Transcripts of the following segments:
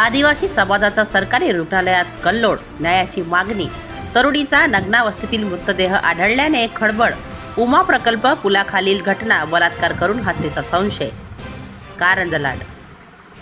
आदिवासी समाजाचा सरकारी रुग्णालयात कल्लोळ न्यायाची मागणी. तरुणीचा नग्नावस्थेतील मृतदेह आढळल्याने खळबळ. उमा प्रकल्प पुलाखालील घटना बलात्कार करून हत्येचा संशय. Karanjalad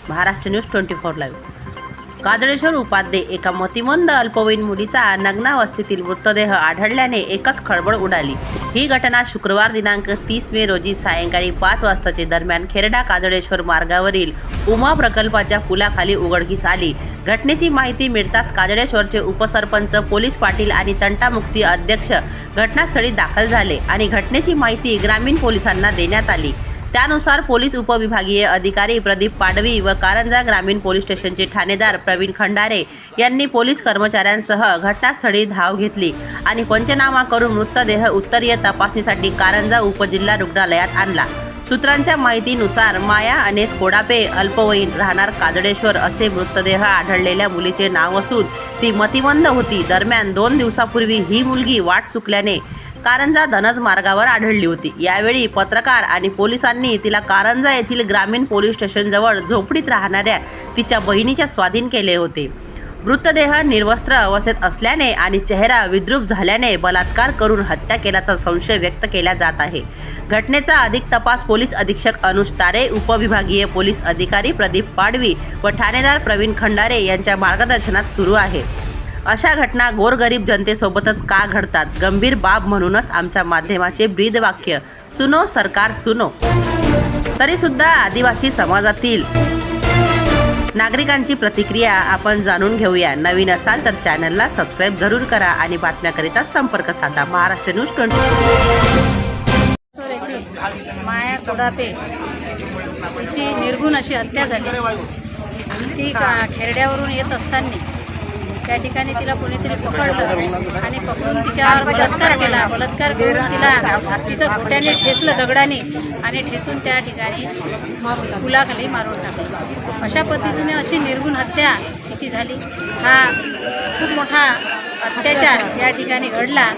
Maharashtra news twenty four live. Kajaleshwar Upadhye एका मतिमंद अल्पवयीन मुलीचा नग्नावस्थेतील मृतदेह आढळल्याने एकच खळबळ उडाली. ही घटना शुक्रवार दिनांक तीस मे रोजी सायंकाळी पाच वाजताचे दरम्यान खेरडा काजळेश्वर मार्गावरील उमा प्रकल्पाच्या पुलाखाली उघडकीस आली. घटनेची माहिती मिळताच काजळेश्वरचे उपसरपंच पोलीस पाटील आणि तंटामुक्ती अध्यक्ष घटनास्थळी दाखल झाले आणि घटनेची माहिती ग्रामीण पोलिसांना देण्यात आली. त्यानुसार पोलीस उपविभागीय अधिकारी प्रदीप पाडवी व कारंजा ग्रामीण पोलीस स्टेशनचे ठाणेदार प्रवीण खंडारे यांनी पोलीस कर्मचाऱ्यांसह घटनास्थळी धाव घेतली आणि पंचनामा करून मृतदेह उत्तरीय तपासणीसाठी कारंजा उपजिल्हा रुग्णालयात आणला. सूत्रांच्या माहितीनुसार माया अनेस कोडापे अल्पवयीन राहणार काजळेश्वर असे मृतदेह आढळलेल्या मुलीचे नाव असून ती मतिमंद होती. दरम्यान दोन दिवसापूर्वी ही मुलगी वाट चुकल्याने कारंजा धनज मार्गावर आढळली होती. यावेळी पत्रकार आणि पोलिसांनी तिला कारंजा येथील ग्रामीण पोलीस स्टेशनजवळ झोपडीत राहणाऱ्या तिच्या बहिणीच्या स्वाधीन केले होते. मृतदेह निर्वस्त्र अवस्थेत असल्याने आणि चेहरा विद्रूप झाल्याने बलात्कार करून हत्या केल्याचा संशय व्यक्त केला जात आहे. घटनेचा अधिक तपास पोलीस अधीक्षक अनुज तारे उपविभागीय पोलीस अधिकारी प्रदीप पाडवी व ठाणेदार प्रवीण खंडारे यांच्या मार्गदर्शनात सुरू आहे. अशा घटना गोरगरीब जनतेसोबतच का घडतात? गंभीर बाब म्हणूनच आमच्या माध्यमाचे ब्रीद वाक्य सुनो सरकार सुनो. तरी सुद्धा आदिवासी समाजातील नागरिकांची प्रतिक्रिया आपण जाणून घेऊया. नवीन असाल तर चॅनलला सबस्क्राईब जरूर करा आणि बातम्याकरिता संपर्क साधा. Maharashtra news twenty Maya Kodape. तिची निर्गुण अशी हत्या झाली. ती खेरड्यावरून येत असताना. त्या ठिकाणी तिला कोणीतरी पकडलं आणि पकडून तिच्यावर बलात्कार केला बलात्कार करून तिला तिचं घोट्याने ठेचलं दगडाने आणि ठेचून त्या ठिकाणी फुलाखाली मारून टाकलं. अशा पद्धतीने अशी निर्गुण हत्या तिची झाली. हा खूप मोठा अत्याचार या ठिकाणी घडला.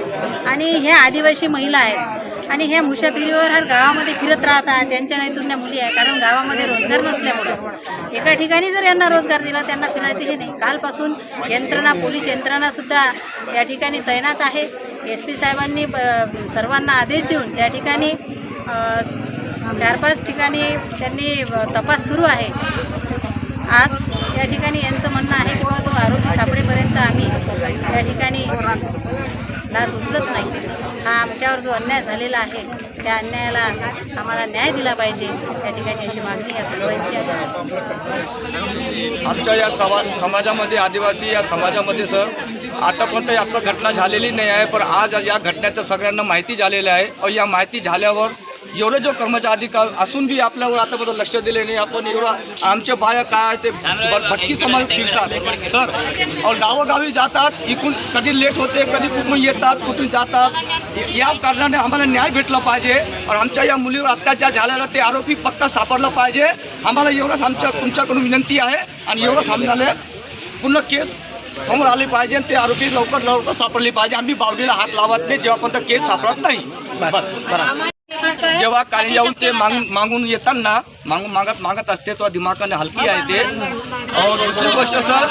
आणि ह्या आदिवासी महिला आहेत. आणि ह्या मुसाफिरीवर हर गावामध्ये फिरत राहतात त्यांच्या नैतुन्या मुली आहे कारण गावामध्ये रोजगार नसल्यामुळे. एका ठिकाणी जर यांना रोजगार दिला त्यांना फिरायचं हे नाही. कालपासून यंत्रणा पोलीस यंत्रणासुद्धा त्या ठिकाणी तैनात आहे. एस पी साहेबांनी ब- सर्वांना आदेश देऊन त्या ठिकाणी चार पाच ठिकाणी त्यांनी तपास सुरू आहे. आज या ठिकाणी यांचं म्हणणं आहे की बाबा तो आरोपी सापडेपर्यंत आम्ही या ठिकाणी लाच उचलत नाही. हा आमच्यावर जो अन्याय झालेला आहे त्या अन्यायाला आम्हाला न्याय दिला पाहिजे. त्या ठिकाणी अशी मागणी या सर्वांची आहे. आमच्या या समा समाजामध्ये आदिवासी या समाजामध्ये सर आतापर्यंत याचं घटना झालेली नाही आहे पण आज या घटनेचं सगळ्यांना माहिती झालेलं आहे. या माहिती झाल्यावर एवढे जो कर्मचारी अधिकार असून बी आपल्यावर आतापर्यंत लक्ष दिले नाही. आपण एवढं आमचे बाया काय ते भटकी समाज फिरतात. सर और गावोगावी जातात इकडून कधी लेट होते कधी कुठून येतात कुठून जातात. या कारणाने आम्हाला न्याय भेटला पाहिजे. और आमच्या या मुलीवर अत्याचार झालेला ते आरोपी पक्का सापडला पाहिजे. आम्हाला एवढंच आमच्या तुमच्याकडून विनंती आहे. आणि एवढं समजाले पूर्ण केस समोर आले पाहिजे आणि ते आरोपी लवकर लवकर सापडले पाहिजे. आम्ही बावडीला हात लावत नाही जेव्हापर्यंत केस सापडत नाही. बस जेव्हा काही जाऊन ते माग मागून येताना मागून मागत मागत असते तेव्हा दिमागाने हलकी आहे ते. और दुसरी गोष्ट सर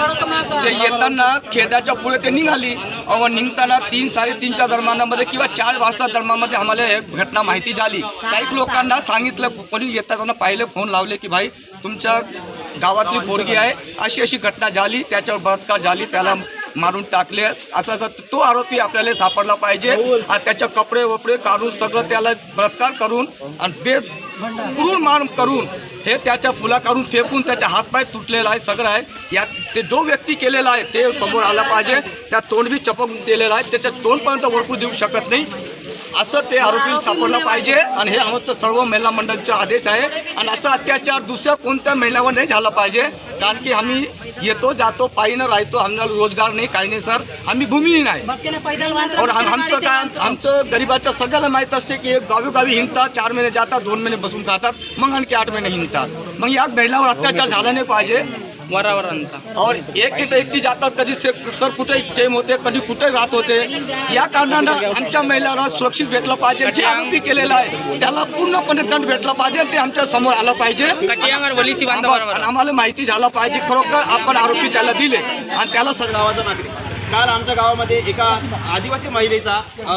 ते येताना खेड्याच्या पुढे ते निघाली. अहो निघताना तीन साडेतीनच्या दरम्यानामध्ये किंवा चार वाजता दरम्यानमध्ये आम्हाला घटना माहिती झाली. काही लोकांना सांगितलं कोणी येताना पाहिले फोन लावले की भाई तुमच्या गावातली पोरगी आहे. अशी अशी घटना झाली त्याच्यावर बलात्कार झाली त्याला मारून टाकले. असं असा तो आरोपी आपल्याला सापडला पाहिजे. आणि त्याचे कपडे वपडे काढून सगळं त्याला बलात्कार करून आणि बे पुरून मार करून हे त्याच्या पुला काढून फेकून त्याच्या हातपाय तुटलेला आहे सगळं आहे. या ते जो व्यक्ती केलेला आहे ते समोर आला पाहिजे. त्या तोंड बी चपक दिलेला आहे. त्याच्या तोंडपर्यंत वरकू देऊ शकत नाही. असं ते आरोपी सापडलं पाहिजे आणि हे आमचं सर्व महिला मंडळचा आदेश आहे. आणि असा अत्याचार दुसऱ्या कोणत्या महिलावर नाही झाला पाहिजे. कारण की आम्ही येतो जातो पायीनं राहतो आम्हाला रोजगार नाही काही नाही सर. आम्ही भूमीही आहे. और आमचं काय आमचं गरिबाच्या सगळ्याला माहीत असते की हे गावी हिंडतात चार महिने जातात दोन महिने बसून खातात मग आणखी आठ महिने हिंडतात. मग या महिलावर अत्याचार झाला नाही पाहिजे. वरावरांचा. और एक एक एकटी जातात कधी से- सर कुठे टेम होते कधी कुठे राहत होते। या कारणानं आमच्या महिलांना सुरक्षित भेटलं पाहिजे जे आरोपी केलेला आहे त्याला पूर्णपणे दंड भेटला पाहिजे ते आमच्यासमोर आलं पाहिजे. वलीसी आम्हा- आम्हाला माहिती झालं पाहिजे खरोखर आपण आरोपी त्याला दिले आणि त्याला सगळं गावाचा नागरिक काल आमच्या गावामध्ये एका आदिवासी महिलेचा अ,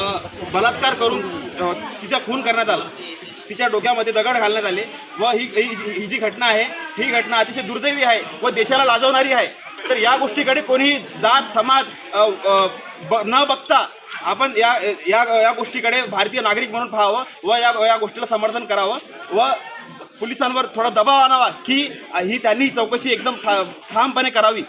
बलात्कार करून अ, तिचा खून करण्यात आला. तिच्या डोक्यामध्ये दगड घालण्यात आले. व ही ही ही जी घटना आहे ही घटना अतिशय दुर्दैवी आहे व देशाला लाजवणारी आहे. तर या गोष्टीकडे कोणीही जात समाज ब न बघता आपण या या या गोष्टीकडे भारतीय नागरिक म्हणून पाहावं व या या गोष्टीला समर्थन करावं व पोलिसांवर थोडा दबाव आणावा की ही त्यांनी चौकशी एकदम ठा ठामपणे करावी.